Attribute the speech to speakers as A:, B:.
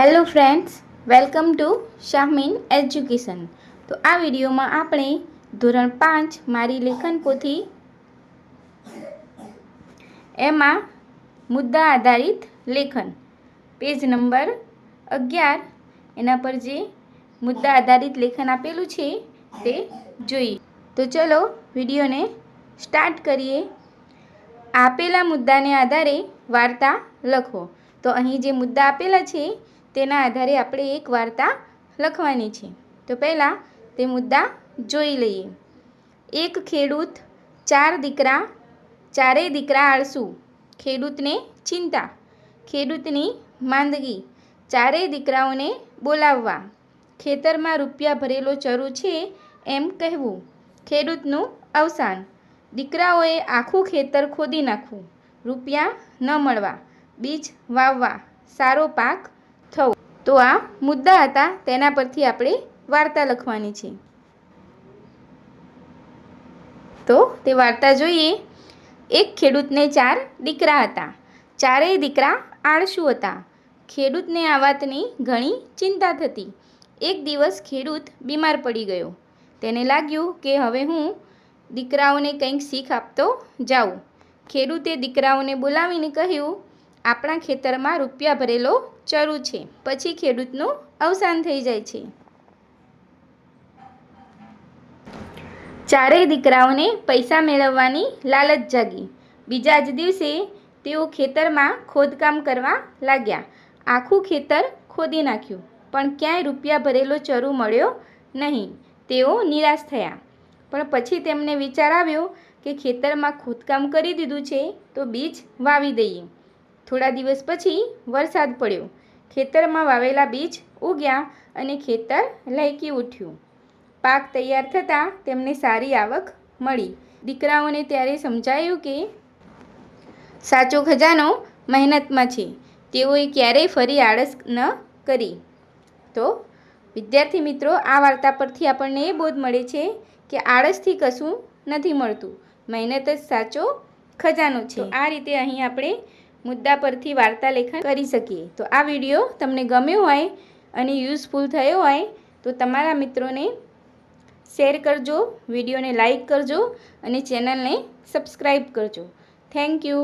A: Hello friends, welcome to Shahmeen education. તો આ વિડીયોમાં આપણે ધોરણ પાંચ મારી લેખન પોથી એમાં મુદ્દા આધારિત લેખન. પેજ નંબર અગિયાર, એના પર જે મુદ્દા આધારિત લેખન આપેલું છે તે જોઈએ તો ચલો વિડીયોને સ્ટાર્ટ કરીએ. આપેલા મુદ્દાને આધારે વાર્તા લખો. તો અહીં જે મુદ્દા આપેલા છે તેના આધારે આપણે એક વાર્તા લખવાની છે. તો પહેલાં તે મુદ્દા જોઈ લઈએ. એક ખેડૂત ચાર દીકરા, ચારેય દીકરા આળસુ. ખેડૂતને ચિંતા. ખેડૂતની માંદગી. ચારેય દીકરાઓને બોલાવવા. ખેતરમાં રૂપિયા ભરેલો ચરુ છે એમ કહેવું. ખેડૂતનું અવસાન. દીકરાઓએ આખું ખેતર ખોદી નાખવું. રૂપિયા ન મળવા. બીજ વાવવા. સારો પાક થવો. તો આ મુદ્દા હતા તેના પરથી આપણે વાર્તા લખવાની છે. તો તે વાર્તા જોઈએ. એક ખેડૂતને ચાર દીકરા હતા. ચારેય દીકરા આળસુ હતા. ખેડૂતને આ વાતની ઘણી ચિંતા થતી. એક દિવસ ખેડૂત બીમાર પડી ગયો. તેને લાગ્યું કે હવે હું દીકરાઓને કંઈક શીખ આપતો જાઉં. ખેડૂતે દીકરાઓને બોલાવીને કહ્યું, આપણા ખેતરમાં રૂપિયા ભરેલો ચરુ છે. પછી ખેડૂતનું અવસાન થઈ જાય છે. ચારેય દીકરાઓને પૈસા મેળવવાની લાલચ જાગી. બીજા જ દિવસે તેઓ ખેતરમાં ખોદકામ કરવા લાગ્યા. આખું ખેતર ખોદી નાખ્યું, પણ ક્યાંય રૂપિયા ભરેલો ચરુ મળ્યો નહીં. તેઓ નિરાશ થયા. પણ પછી તેમને વિચાર આવ્યો કે ખેતરમાં ખોદકામ કરી દીધું છે તો બીજ વાવી દઈએ. થોડા દિવસ પછી વરસાદ પડ્યો. ખેતરમાં વાવેલા બીજ ઉગ્યા અને ખેતર લહેકી ઉઠ્યું. પાક તૈયાર થતાં તેમને સારી આવક મળી. દીકરાઓને ત્યારે સમજાયું કે સાચો ખજાનો મહેનતમાં છે. તેઓએ ક્યારેય ફરી આળસ ન કરી. તો વિદ્યાર્થી મિત્રો, આ વાર્તા પરથી આપણને એ બોધ મળે છે કે આળસથી કશું નથી મળતું. મહેનત જ સાચો ખજાનો છે. આ રીતે અહીં આપણે મુદ્દા પરથી વાર્તાલેખન કરી શકીએ. તો આ વીડિયો તમને ગમ્યો હોય અને યુઝફુલ થયો હોય, તો તમારા મિત્રોને શેર કરજો, વિડીયોને લાઈક કરજો અને ચેનલને સબસ્ક્રાઈબ કરજો. Thank you.